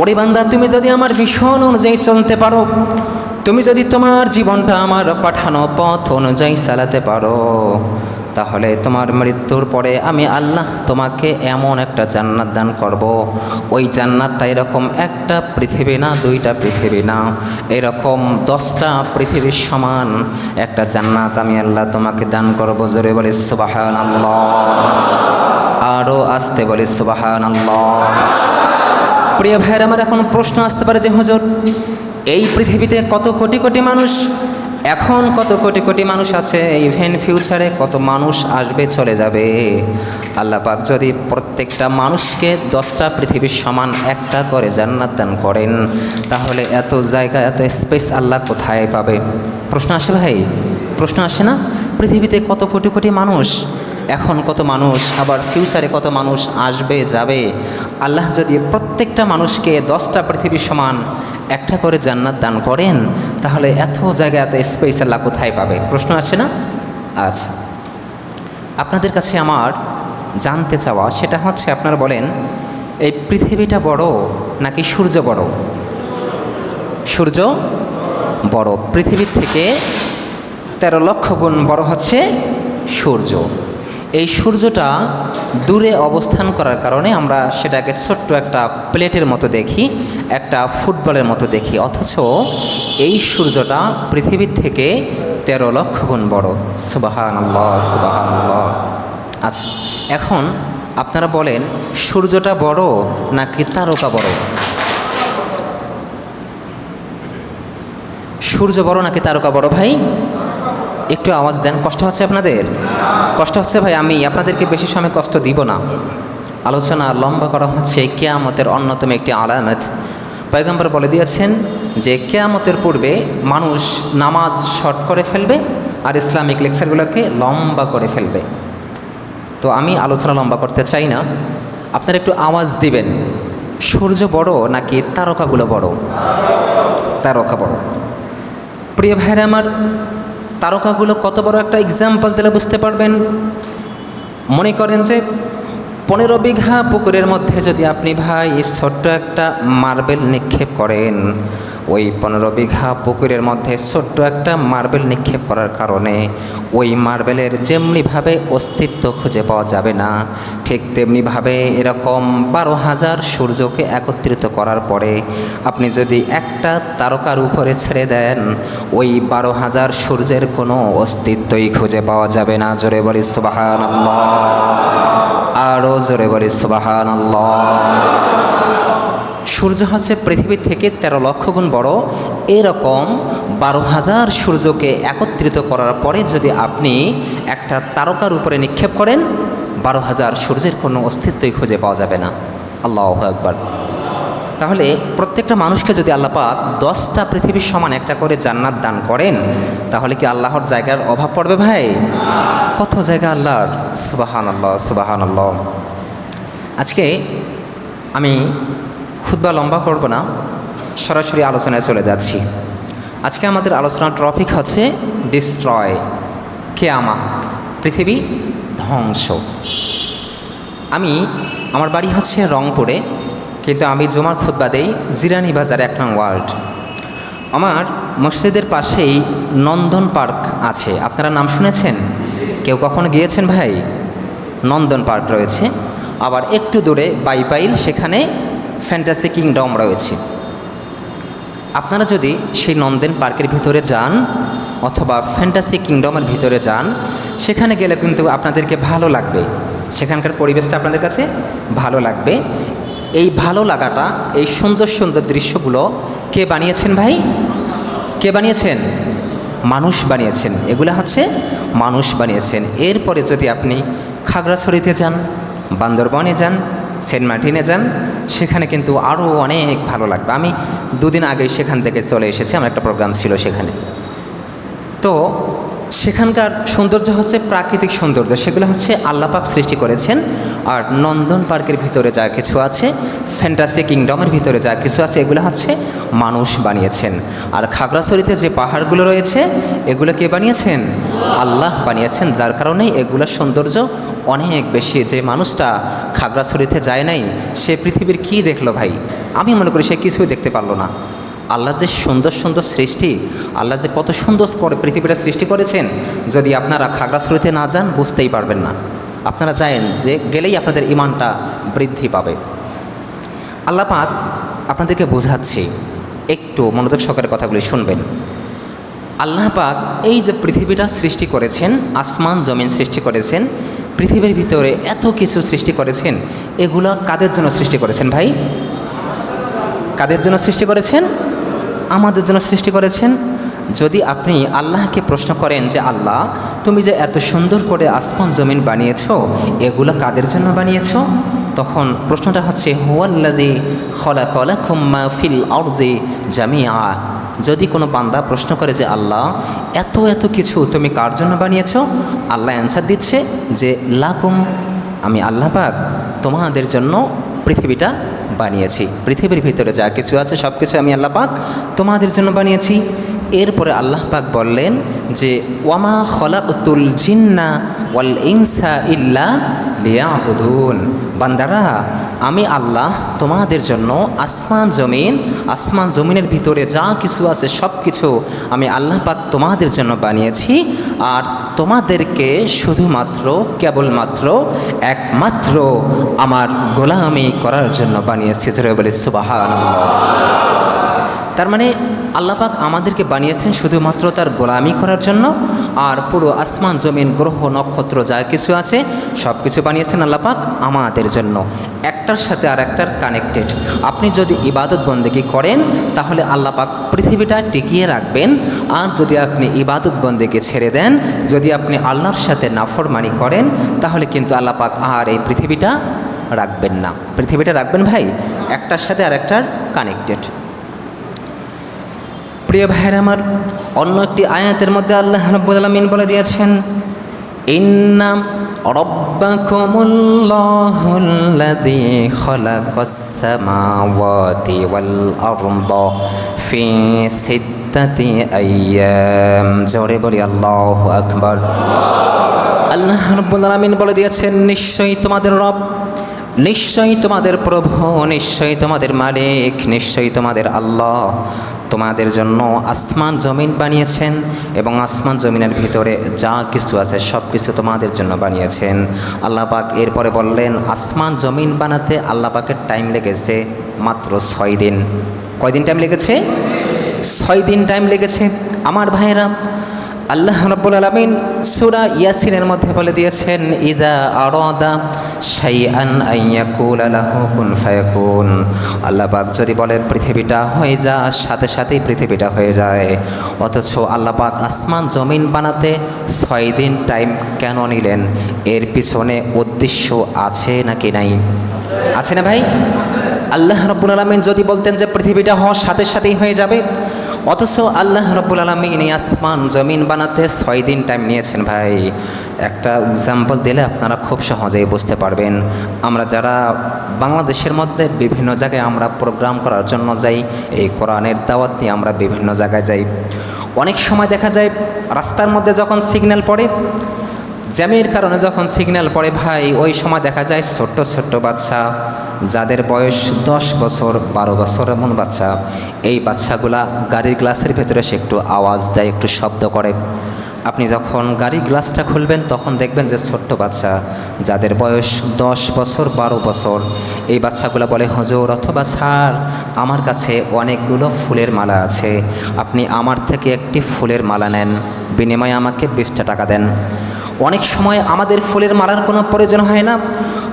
ওরে বান্দা, তুমি যদি আমার ভীষণ অনুযায়ী চলতে পারো, তুমি যদি তোমার জীবনটা আমার পাঠানো পথ অনুযায়ী চালাতে পারো, তাহলে তোমার মৃত্যুর পরে আমি আল্লাহ তোমাকে এমন একটা জান্নাত দান করব। ওই জান্নাতটা এরকম একটা পৃথিবী না, দুইটা পৃথিবী না, এরকম দশটা পৃথিবীর সমান একটা জান্নাত আমি আল্লাহ তোমাকে দান করব। জোরে বলে সুবাহান আল্লাহ আরও আসতে বলে সুবাহান আল্লাহ প্রিয় ভাইয়ের, আমার এখন প্রশ্ন আসতে পারে যে, হুজুর, এই পৃথিবীতে কত কোটি কোটি মানুষ? এখন কত কোটি কোটি মানুষ আছে? ইভেন ফিউচারে কত মানুষ আসবে, চলে যাবে? আল্লাহ পাক যদি প্রত্যেকটা মানুষকে দশটা পৃথিবীর সমান একটা করে জান্নাত দান করেন, তাহলে এত জায়গা, এত স্পেস আল্লাহ কোথায় পাবে? প্রশ্ন আসে ভাই? প্রশ্ন আসে না? পৃথিবীতে কত কোটি কোটি মানুষ? এখন কত মানুষ, আবার ফিউচারে কত মানুষ আসবে, যাবে? আল্লাহ যদি প্রত্যেকটা মানুষকে দশটা পৃথিবীর সমান একটা করে জান্নাত দান করেন, তাহলে এত জায়গায় এত স্পেস আল্লাহ কোথায় পাবে? প্রশ্ন আসে না? আচ্ছা। আপনাদের কাছে আমার জানতে চাওয়া, সেটা হচ্ছে আপনারা বলেন, এই পৃথিবীটা বড় নাকি সূর্য বড়? সূর্য বড়। পৃথিবীর থেকে তেরো লক্ষ গুণ বড় হচ্ছে সূর্য। এই সূর্যটা দূরে অবস্থান করার কারণে আমরা সেটাকে ছোট্ট একটা প্লেটের মতো দেখি, একটা ফুটবলের মতো দেখি। অথচ এই সূর্যটা পৃথিবীর থেকে তেরো লক্ষ গুণ বড়। সুবাহান সুবাহান আচ্ছা এখন আপনারা বলেন, সূর্যটা বড় নাকি তারকা বড়? সূর্য বড় নাকি তারকা বড় ভাই? একটু আওয়াজ দেন, কষ্ট হচ্ছে আপনাদের? কষ্ট হচ্ছে ভাই, আমি আপনাদেরকে বেশি সময় কষ্ট দিব না। আলোচনা লম্বা করা হচ্ছে, কেয়ামতের অন্যতম একটি আলামত। পয়গম্বর বলে দিয়েছেন যে, কেয়ামতের পূর্বে মানুষ নামাজ শর্ট করে ফেলবে আর ইসলামিক লেকচারগুলোকে লম্বা করে ফেলবে। তো আমি আলোচনা লম্বা করতে চাই না। আপনারা একটু আওয়াজ দিবেন। সূর্য বড় নাকি তারকাগুলো বড়? তারকা বড়। প্রিয় ভাইরা আমার তারকাগুলো কত বড় একটা এক্সাম্পল দিলে বুঝতে পারবেন। মনে করেন যে পনেরো বিঘা পুকুরের মধ্যে যদি আপনি ভাই ছোট্ট একটা মার্বেল নিক্ষেপ করেন ওই পনেরো বিঘা পুকুরের মধ্যে ছোট্ট একটা মার্বেল নিক্ষেপ করার কারণে ওই মার্বেলের যেমনিভাবে অস্তিত্ব খুঁজে পাওয়া যাবে না, ঠিক তেমনিভাবে এরকম বারো হাজার সূর্যকে একত্রিত করার পরে আপনি যদি একটা তারকার উপরে ছেড়ে দেন, ওই বারো হাজার সূর্যের কোনো অস্তিত্বই খুঁজে পাওয়া যাবে না। জোরে বলি সুবাহান আরও জোরে বলি সুবাহান সূর্য হচ্ছে পৃথিবীর থেকে তেরো লক্ষ গুণ বড়। এরকম বারো হাজার সূর্যকে একত্রিত করার পরে যদি আপনি একটা তারকার উপরে নিক্ষেপ করেন, বারো হাজার সূর্যের কোনো অস্তিত্বই খুঁজে পাওয়া যাবে না। আল্লাহ একবার তাহলে প্রত্যেকটা মানুষকে যদি আল্লাহ পাক দশটা পৃথিবীর সমান একটা করে জান্নাত দান করেন, তাহলে কি আল্লাহর জায়গার অভাব পড়বে ভাই? কত জায়গা আল্লাহর? সুবাহান আল্লাহ সুবাহান আল্লাহ আজকে আমি খুদ্া লম্বা করব না, সরাসরি আলোচনায় চলে যাচ্ছি। আজকে আমাদের আলোচনার টপিক হচ্ছে ডিস্ট্রয়, কেয়ামা, পৃথিবী ধ্বংস। আমি, আমার বাড়ি হচ্ছে রংপুরে, কিন্তু আমি জমার খুদ্া দেই জিরানি বাজার এক নং ওয়ার্ল্ড আমার মসজিদের পাশেই নন্দন পার্ক আছে। আপনারা নাম শুনেছেন? কেউ কখনো গিয়েছেন ভাই? নন্দন পার্ক রয়েছে। আবার একটু দূরে বাইপাইল, সেখানে ফ্যান্টাসি কিংডম রয়েছে। আপনারা যদি সেই নন্দন পার্কের ভিতরে যান অথবা ফ্যান্টাসি কিংডমের ভিতরে যান, সেখানে গেলে কিন্তু আপনাদেরকে ভালো লাগবে। সেখানকার পরিবেশটা আপনাদের কাছে ভালো লাগবে। এই ভালো লাগাটা, এই সুন্দর সুন্দর দৃশ্যগুলো কে বানিয়েছেন ভাই? কে বানিয়েছেন? মানুষ বানিয়েছেন। এগুলো হচ্ছে মানুষ বানিয়েছেন। এরপরে যদি আপনি খাগড়াছড়িতে যান, বান্দরবনে যান সেন্ট মার্টিনে যান, সেখানে কিন্তু আরও অনেক ভালো লাগবে। আমি দুদিন আগেই সেখান থেকে চলে এসেছি, আমার একটা প্রোগ্রাম ছিল সেখানে। তো সেখানকার সৌন্দর্য হচ্ছে প্রাকৃতিক সৌন্দর্য, সেগুলো হচ্ছে আল্লাপাক সৃষ্টি করেছেন, আর নন্দন পার্কের ভিতরে যা কিছু আছে, ফ্যান্টাসি কিংডমের ভিতরে যা কিছু আছে, এগুলো হচ্ছে মানুষ বানিয়েছেন। আর খাগড়াছড়িতে যে পাহাড়গুলো রয়েছে, এগুলো কে বানিয়েছেন? আল্লাহ বানিয়েছেন, যার কারণে এগুলোর সৌন্দর্য অনেক বেশি যে মানুষটা খাগড়াছড়িতে যায় নাই, সে পৃথিবীর কি দেখল ভাই? আমি মনে করি সে কিছুই দেখতে পারল না। আল্লাহ যে সুন্দর সুন্দর সৃষ্টি, আল্লাহ যে কত সুন্দর করে পৃথিবীটা সৃষ্টি করেছেন, যদি আপনারা খাগড়াছড়িতে না যান, বুঝতেই পারবেন না। আপনারা জানেন যে গেলেই আপনাদের ইমানটা বৃদ্ধি পাবে। আল্লাহ পাক আপনাদেরকে বোঝাচ্ছি, একটু মনোযোগ সহকারে কথাগুলি শুনবেন। আল্লাহ পাক এই যে পৃথিবীটা সৃষ্টি করেছেন, আসমান, জমিন সৃষ্টি করেছেন পৃথিবীর ভিতরে এত কিছু সৃষ্টি করেছেন, এগুলো কাদের জন্য সৃষ্টি করেছেন ভাই? কাদের জন্য সৃষ্টি করেছেন? আমাদের জন্য সৃষ্টি করেছেন? যদি আপনি আল্লাহকে প্রশ্ন করেন যে, আল্লাহ, তুমি যে এত সুন্দর করে আসমান জমিন বানিয়েছ, এগুলো কাদের জন্য বানিয়েছ? তখন প্রশ্নটা হচ্ছে হুয়াল্লাদি খলা কলা খুম্মা ফিল আউদে জামিয়া যদি কোনো বান্দা প্রশ্ন করে যে, আল্লাহ, এত এত কিছু তুমি কার জন্য বানিয়েছ? আল্লাহ অ্যান্সার দিচ্ছে যে, লাকুম, আমি আল্লাহ পাক তোমাদের জন্য পৃথিবীটা বানিয়েছি। পৃথিবীর ভিতরে যা কিছু আছে সব কিছু আমি আল্লাহ পাক তোমাদের জন্য বানিয়েছি। এরপরে আল্লাহ পাক বললেন যে, ওয়ামা খলাকুতুল জিন্না ওয়াল ইনসা ইল্লা লিয়াবুদুন। বান্দারা, আমি আল্লাহ তোমাদের জন্য আসমান, জমিন, আসমান, জমিনের ভিতরে যা কিছু আছে সব কিছু আমি আল্লাহ পাক তোমাদের জন্য বানিয়েছি। আর তোমাদেরকে শুধুমাত্র, কেবলমাত্র একমাত্র আমার গোলামি করার জন্য বানিয়েছি। বলে সুবাহান তার মানে আল্লাপাক আমাদেরকে বানিয়েছেন শুধুমাত্র তার গোলামি করার জন্য, আর পুরো আসমান, জমিন, গ্রহ, নক্ষত্র যা কিছু আছে সব কিছু বানিয়েছেন আল্লাপাক আমাদের জন্য। একটার সাথে আর একটার কানেক্টেড আপনি যদি ইবাদত বন্দেগি করেন, তাহলে আল্লাপাক পৃথিবীটা টিকিয়ে রাখবেন। আর যদি আপনি ইবাদত বন্দেকে ছেড়ে দেন, যদি আপনি আল্লাহর সাথে নাফরমানি করেন, তাহলে কিন্তু আল্লাপাক আর এই পৃথিবীটা রাখবেন না। পৃথিবীটা রাখবেন ভাই? একটার সাথে আর একটার কানেক্টেড প্রিয় ভাইয়ের আমার, অন্য একটি আয়াতের মধ্যে আল্লাহ রব্বুল বলে দিয়েছেন, ইন্না রব্বাকুমুল্লাহুল্লাযী খালাকাস সামাওয়াতি ওয়াল আরদা ফি সিত্তাতি আইয়াম জোরে বলি, আল্লাহু আকবার। আল্লাহ রব্বুল আলমিন বলে দিয়েছেন, নিশ্চয়ই তোমাদের রব নিশ্চয়ই তোমাদের প্রভু, নিশ্চয়ই তোমাদের মালিক, নিশ্চয়ই তোমাদের আল্লাহ। তোমাদের জন্য আসমান জমিন বানিয়েছেন এবং আসমান জমিনের ভিতরে যা কিছু আছে সব কিছু তোমাদের জন্য বানিয়েছেন। আল্লাহ পাক এরপরে বললেন, আসমান জমিন বানাতে আল্লাহ পাকের টাইম লেগেছে মাত্র ছয় দিন। কয়দিন টাইম লেগেছে? ছয় দিন টাইম লেগেছে। আমার ভাইয়েরা আল্লাহ রব্বুল আলমিন সুরা ইয়াসিনের মধ্যে বলে দিয়েছেন, ইদা আরদা শাইআন আইয়াকুল আলাহু কুন ফায়াকুন। আল্লাহ পাক যদি বলে পৃথিবীটা হয়ে যা, সাথে সাথেই পৃথিবীটা হয়ে যায়। অথচ আল্লাহ পাক আসমান জমিন বানাতে ছয় দিন টাইম কেন নিলেন? এর পিছনে উদ্দেশ্য আছে নাকি নাই? আছে না ভাই? আল্লাহ রব্বুল আলমিন যদি বলতেন যে, পৃথিবীটা হওয়ার সাথে সাথেই হয়ে যাবে অথচ আল্লাহ রব্বুল আলমিন এই আসমান, জমিন বানাতে ছয় দিন টাইম নিয়েছেন ভাই। একটা এক্সাম্পল দিলে আপনারা খুব সহজেই বুঝতে পারবেন। আমরা যারা বাংলাদেশের মধ্যে বিভিন্ন জায়গায় আমরা প্রোগ্রাম করার জন্য যাই, এই কোরআনের দাওয়াত নিয়ে আমরা বিভিন্ন জায়গায় যাই। অনেক সময় দেখা যায় রাস্তার মধ্যে যখন সিগন্যাল পড়ে, জ্যামের কারণে যখন সিগন্যাল পড়ে ভাই, ওই সময় দেখা যায় ছোট্ট ছোট্ট বাচ্চা যাদের বয়স দশ বছর, বারো বছর এমন বাচ্চা, এই বাচ্চাগুলা গাড়ির গ্লাসের ভেতরে সে একটু আওয়াজ দেয়, একটু শব্দ করে। আপনি যখন গাড়ির গ্লাসটা খুলবেন, তখন দেখবেন যে ছোট্ট বাচ্চা, যাদের বয়স দশ বছর, বারো বছর, এই বাচ্চাগুলো বলে, হজর, অথবা স্যার, আমার কাছে অনেকগুলো ফুলের মালা আছে। আপনি আমার থেকে একটি ফুলের মালা নেন। বিনিময়ে আমাকে বিশটা টাকা দেন। অনেক সময় আমাদের ফুলের মালার কোনো প্রয়োজন হয় না।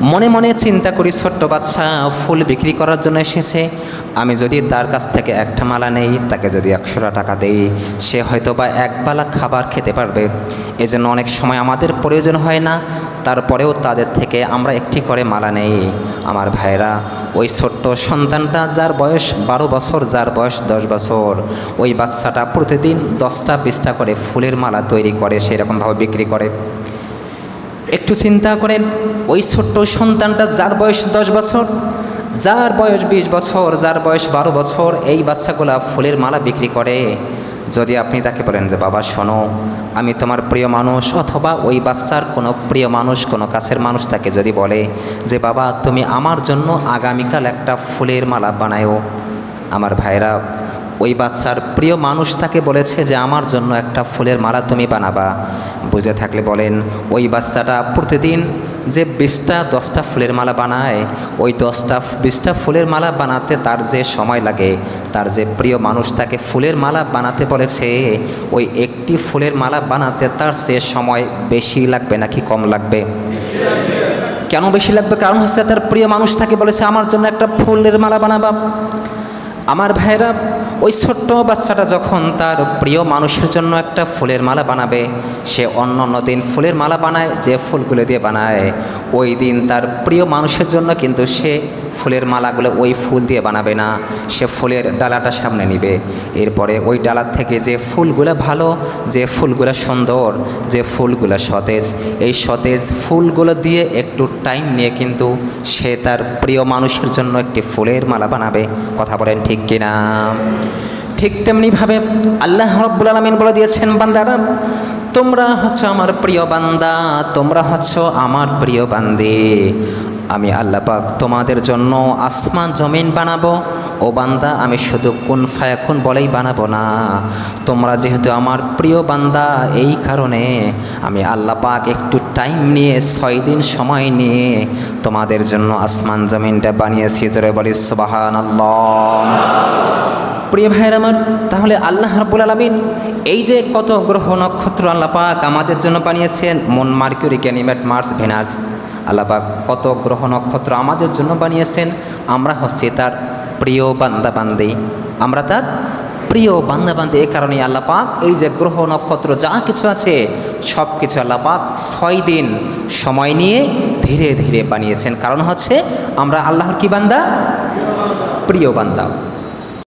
মনে মনে চিন্তা করি, ছোট্ট বাচ্চা, ফুল বিক্রি করার জন্য এসেছে। আমি যদি তার কাছ থেকে একটা মালা নেই, তাকে যদি একশোটা টাকা দেই, সে হয়তো বা একবেলা খাবার খেতে পারবে। এজন্য অনেক সময় আমাদের প্রয়োজন হয় না তারপরেও তাদের থেকে আমরা একটি করে মালা নেই। আমার ভাইরা ওই ছোট্ট সন্তানটা যার বয়স বারো বছর, যার বয়স দশ বছর, ওই বাচ্চাটা প্রতিদিন দশটা বিশটা করে ফুলের মালা তৈরি করে, সেরকমভাবে বিক্রি করে। একটু চিন্তা করেন, ওই ছোট্ট সন্তানটা যার বয়স দশ বছর যার বয়স বিশ বছর, যার বয়স বারো বছর, এই বাচ্চাগুলা ফুলের মালা বিক্রি করে। যদি আপনি তাকে বলেন যে, বাবা, শোনো, আমি তোমার প্রিয় মানুষ, অথবা ওই বাচ্চার কোনো প্রিয় মানুষ, কোনো কাছের মানুষ তাকে যদি বলে যে, বাবা, তুমি আমার জন্য আগামীকাল একটা ফুলের মালা বানায়ও আমার ভাইরা ওই বাচ্চার প্রিয় মানুষ তাকে বলেছে যে, আমার জন্য একটা ফুলের মালা তুমি বানাবা। বুঝে থাকলে বলেন, ওই বাচ্চাটা প্রতিদিন যে বিশটা, দশটা ফুলের মালা বানায়, ওই দশটা, বিশটা ফুলের মালা বানাতে তার যে সময় লাগে, তার যে প্রিয় মানুষ তাকে ফুলের মালা বানাতে বলেছে, ওই একটি ফুলের মালা বানাতে তার সে সময় বেশি লাগবে নাকি কম লাগবে? কেন বেশি লাগবে? কারণ হচ্ছে তার প্রিয় মানুষ তাকে বলেছে, আমার জন্য একটা ফুলের মালা বানাবা। আমার ভাইরা ওই ছোট্ট বাচ্চাটা যখন তার প্রিয় মানুষের জন্য একটা ফুলের মালা বানাবে, সে অন্য অন্য দিন ফুলের মালা বানায়, যে ফুলগুলো দিয়ে বানায়, ওই দিন তার প্রিয় মানুষের জন্য কিন্তু সে ফুলের মালাগুলো ওই ফুল দিয়ে বানাবে না, সে ফুলের ডালাটা সামনে নিবে। এরপরে ওই ডালার থেকে যে ফুলগুলো ভালো, যে ফুলগুলো সুন্দর, যে ফুলগুলো সতেজ, এই সতেজ ফুলগুলো দিয়ে একটু টাইম নিয়ে কিন্তু সে তার প্রিয় মানুষের জন্য একটি ফুলের মালা বানাবে। কথা বলেন ঠিক কিনা? ঠিক তেমনিভাবে আল্লাহ রব্বুল আলমিন বলে দিয়েছেন, বান্দারা, তোমরা হচ্ছ আমার প্রিয় বান্দা, তোমরা হচ্ছ আমার প্রিয় বান্দে। আমি আল্লাহ পাক তোমাদের জন্য আসমান জমিন বানাবো। ও বান্দা, আমি শুধু কোন ফায়াকুন বলেই বানাবো না। তোমরা যেহেতু আমার প্রিয় বান্দা, এই কারণে আমি আল্লাহ পাক একটু টাইম নিয়ে, ছয় দিন সময় নিয়ে তোমাদের জন্য আসমান জমিনটা বানিয়েছি। তোরে বলি সুবাহান প্রিয় ভাইয়ের আমার, তাহলে আল্লাহ রাব্বুল আলমিন এই যে কত গ্রহ নক্ষত্র আল্লাহ পাক আমাদের জন্য বানিয়েছেন, মন মার্কিউরি ক্যানিমেট মার্স, ভেনাস। আল্লাহ পাক কত গ্রহ নক্ষত্র আমাদের জন্য বানিয়েছেন? আমরা হচ্ছে তার প্রিয় বান্দা বান্দি আমরা তার প্রিয় বান্দা বান্দি এই কারণে আল্লাহ পাক এই যে গ্রহ নক্ষত্র যা কিছু আছে সব কিছু আল্লাহ পাক ছয় দিন সময় নিয়ে ধীরে ধীরে বানিয়েছেন। কারণ হচ্ছে আমরা আল্লাহর কি বান্দা? প্রিয় বান্দা।